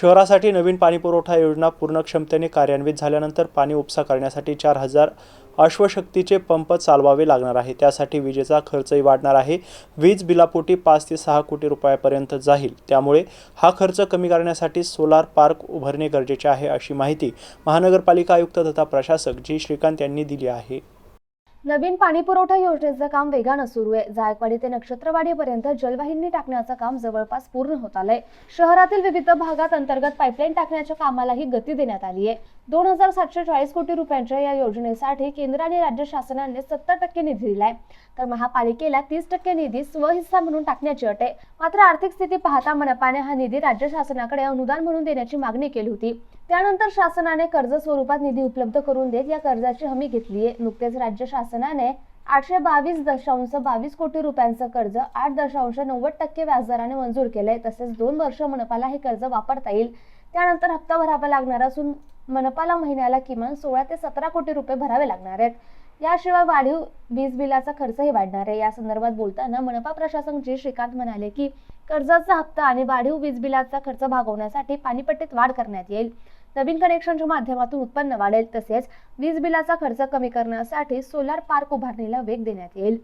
शहरासाठी नवीन पाणीपुरवठा योजना पूर्ण क्षमतेने कार्यान्वित झाल्यानंतर पाणी उपसा करण्यासाठी चार हजार अश्वशक्तीचे पंप चालवावे लागणार आहे. त्यासाठी विजेचा खर्चही वाढणार आहे. वीज बिलापोटी पाच ते सहा कोटी रुपयापर्यंत जाईल. त्यामुळे हा खर्च कमी करण्यासाठी सोलार पार्क उभारणे गरजेचे आहे अशी माहिती महानगरपालिका आयुक्त तथा प्रशासक जी श्रीकांत यांनी दिली आहे. नवीन पाणी पुरवठा योजनेचं काम वेगानं सुरू आहे. जायकवाडी ते नक्षत्रवाडीपर्यंत जलवाहिनी टाकण्याचं काम जवळपास पूर्ण होत आलंय. शहरातील विविध भागात अंतर्गत पाईपलाईन टाकण्याच्या कामालाही गती देण्यात आली आहे. दोन हजार सातशे चाळीस कोटी रुपयांच्या या योजनेसाठी केंद्र आणि राज्य शासनाने सत्तर टक्के निधी दिलाय. तर महापालिकेला तीस टक्के निधी स्वहिस्सा म्हणून टाकण्याची अट आहे. मात्र आर्थिक स्थिती पाहता मनपाने हा निधी राज्य शासनाकडे अनुदान म्हणून देण्याची मागणी केली होती. त्यानंतर शासनाने कर्ज स्वरूपात निधी उपलब्ध करून देत या कर्जाची हमी घेतली आहे नुकतेच राज्य शासनाने आठशे बावीस दशांश बावीस कोटी रुपयांचं कर्ज आठ दशांश नव्वद टक्के व्याजदराने मंजूर केलंय. तसेच दोन वर्ष मनपाला हे कर्ज वापरता येईल. त्यानंतर हप्ता भरावा लागणार असून मनपाला महिन्याला किमान सोळा ते सतरा कोटी रुपये भरावे लागणार आहेत. याशिवाय वाढीव वीज बिलाचा खर्चही वाढणार आहे. या संदर्भात बोलताना मनपा प्रशासक जी श्रीकांत म्हणाले की कर्जाचा हप्ता आणि वाढीव वीज बिलाचा खर्च भागवण्यासाठी पाणीपट्टीत वाढ करण्यात येईल. नवीन कनेक्शनच्या माध्यमातून उत्पन्न वाढेल तसेच वीज बिलाचा खर्च कमी करण्यासाठी सोलार पार्क उभारणीला वेग देण्यात येईल.